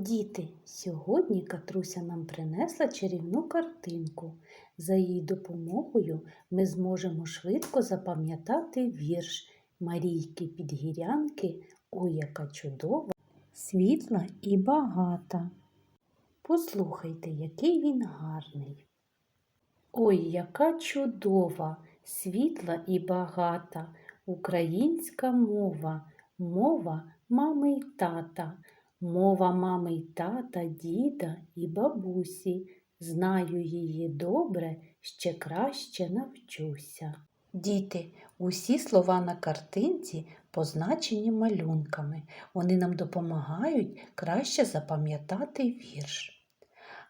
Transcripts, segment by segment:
Діти, сьогодні Катруся нам принесла чарівну картинку. За її допомогою ми зможемо швидко запам'ятати вірш Марійки Підгірянки Ой, яка чудова, світла і багата. Послухайте, який він гарний. Ой, яка чудова, світла і багата, українська мова, мова мами й тата, мова мами й тата, діда і бабусі. Знаю її добре, ще краще навчуся. Діти, усі слова на картинці позначені малюнками. Вони нам допомагають краще запам'ятати вірш.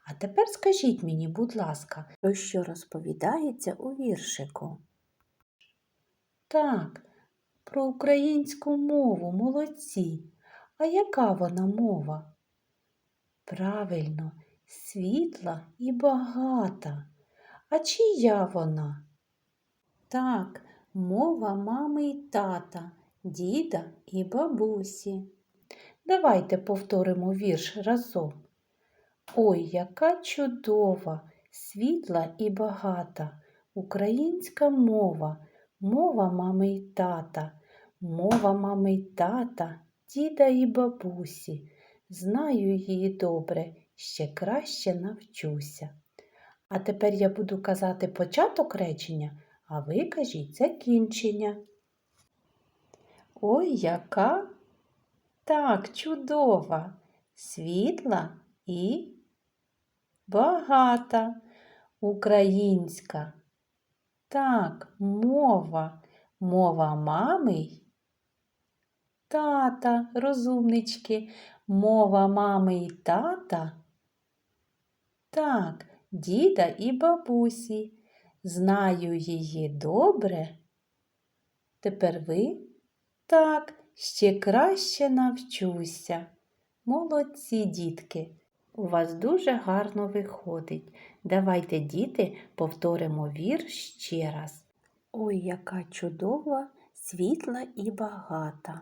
А тепер скажіть мені, будь ласка, про що розповідається у віршику? Так, про українську мову, молодці. А яка вона мова? Правильно, світла і багата. А чия вона? Так, мова мами й тата, діда і бабусі. Давайте повторимо вірш разом. Ой, яка чудова, світла і багата, українська мова, мова мами й тата, мова мами й тата, діда і бабусі. Знаю її добре, ще краще навчуся. А тепер я буду казати початок речення, а ви кажіть закінчення. Ой, яка так чудова, світла і багата, українська. Так, мова, мова мами тата, розумнички, мова мами й тата. Так, діда і бабусі. Знаю її добре. Тепер ви? Так, ще краще навчуся. Молодці, дітки, у вас дуже гарно виходить. Давайте, діти, повторимо вірш ще раз. Ой, яка чудова, світла і багата.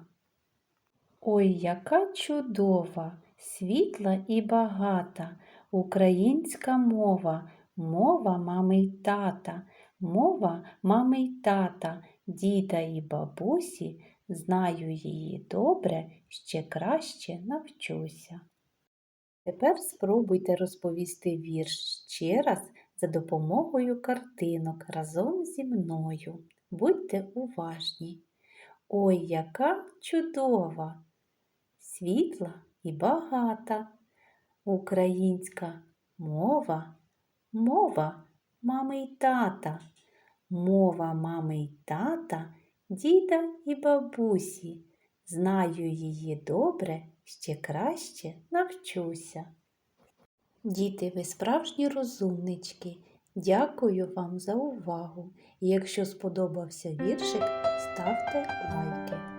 Ой, яка чудова, світла і багата, українська мова, мова мами й тата, мова мами й тата, діда і бабусі, знаю її добре, ще краще навчуся. Тепер спробуйте розповісти вірш ще раз за допомогою картинок разом зі мною. Будьте уважні. Ой, яка чудова, світла і багата, українська мова, мова мами й тата, мова мами й тата, діда і бабусі. Знаю її добре, ще краще навчуся. Діти, ви справжні розумнички. Дякую вам за увагу. Якщо сподобався віршик, ставте лайки.